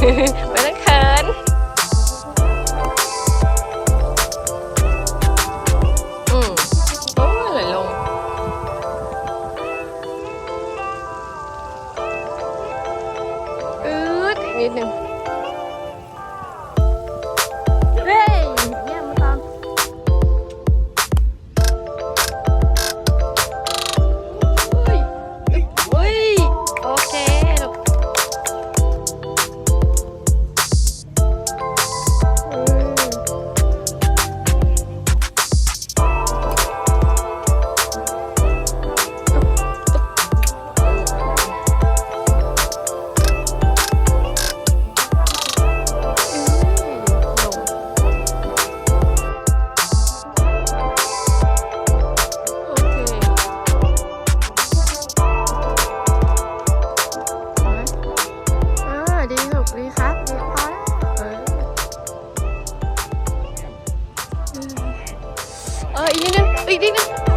嘿 嘿 Aa İlhan'ım, İlhan'ım.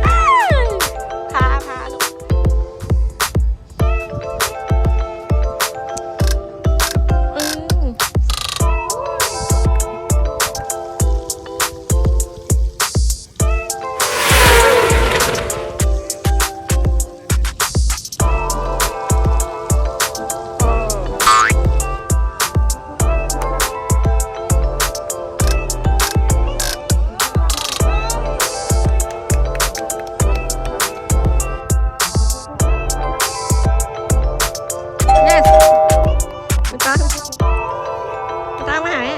ตามมาหาแม่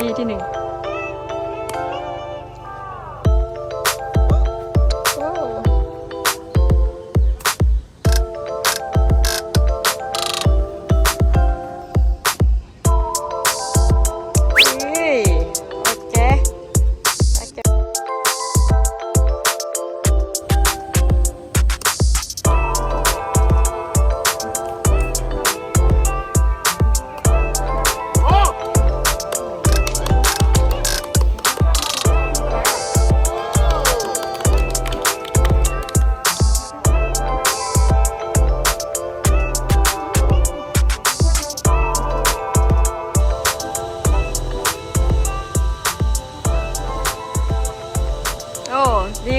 ดีที่หนึ่ง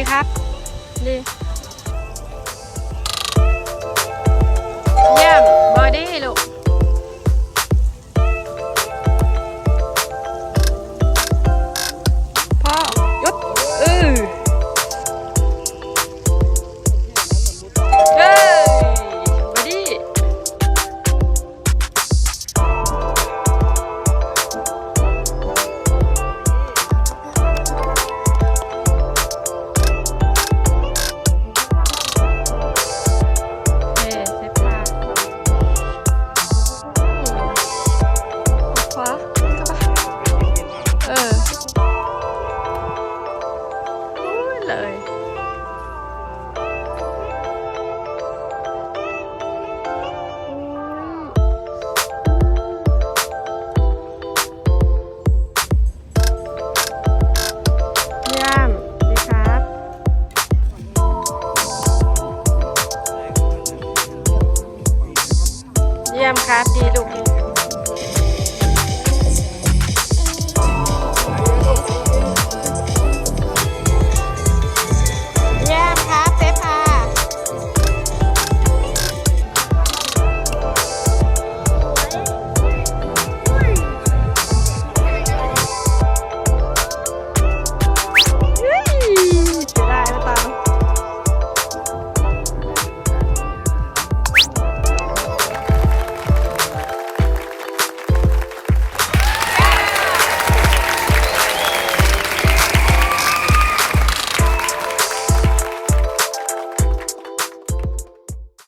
app. มครับดีลูก